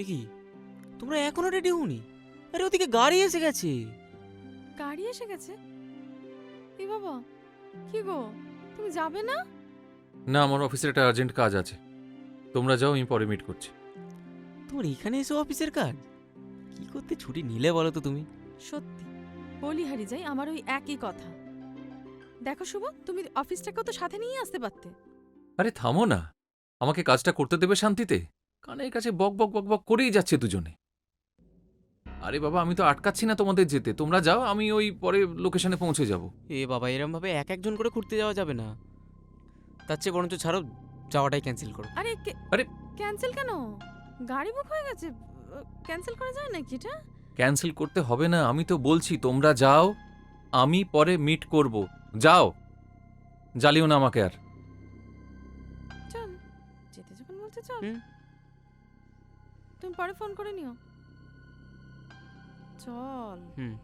এ কি? তোমরা এখনও রেডি হওনি? আরে ওদিকে গাড়ি এসে গেছে। গাড়ি এসে গেছে? এ বাবা কি গো? তুমি যাবে না? না আমার অফিসের একটা আর্জেন্ট কাজ আছে। তোমরা যাও আমি পরে মিট করছি। তোমার এখানে এসে অফিসের কাজ? কি করতে ছুটি নিলে বলো তো তুমি? সত্যি বলিহারি যাই আমার ওই একই কথা। দেখো শুভ তুমি অফিসটাকেও তো সাথে নিয়ে আসতে পারতে। আরে থামো না। আমাকে কাজটা করতে দেবে শান্তিতে? কানের কাছে বক বক বক বক করেই যাচ্ছে দুজনে। আরে বাবা আমি তো আটকাচ্ছি না তোমাদের যেতে। তোমরা যাও আমি ওই পরে লোকেশনে পৌঁছে যাব। এ বাবা এরম ভাবে এক একজন করে ঘুরতে যাওয়া যাবে না। তার চেয়ে বরঞ্চ ছাড়ো যাওয়াটাই ক্যান্সেল করো। আরে আরে! ক্যান্সেল কেন? গাড়ি বুক হয়ে গেছে। ক্যান্সেল করা যায় নাকি এটা? ক্যান্সেল করতে হবে না আমি তো বলছি তোমরা যাও আমি পরে মিট করব। যাও। জ্বালিও না আমাকে আর। চল যেতে যখন বলছে চল। হুম। তুমি পরে ফোন করে নিও। চল। হুম।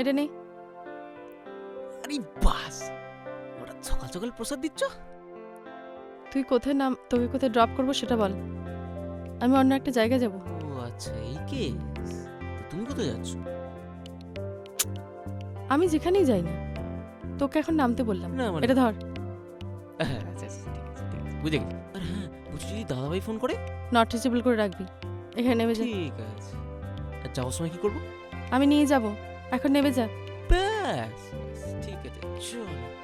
এটা নেই আরে বাস ওটা সকাল সকাল প্রসাদ দিচ্ছ? তুই কোথায় নাম তোকে কোথায় ড্রপ করব সেটা বল। আমি অন্য একটা জায়গায় যাব। ও আচ্ছা এই তো তুমি কোথায় যাচ্ছ? আমি যেখানেই যাই না তোকে এখন নামতে বললাম। না মানে এটা ধর। হ্যাঁ, আচ্ছা আচ্ছা, ঠিক আছে ঠিক আছে বুঝে গেছি আর হ্যাঁ বলছি যদি দাদাভাই ফোন করে? নট রিচেবল করে রাখবি। এখানে নেমে যা। ঠিক আছে। আর যাওয়ার সময় কি করব? আমি নিয়ে যাব। এখন নেমে যা। ব্যাস ঠিক আছে চল।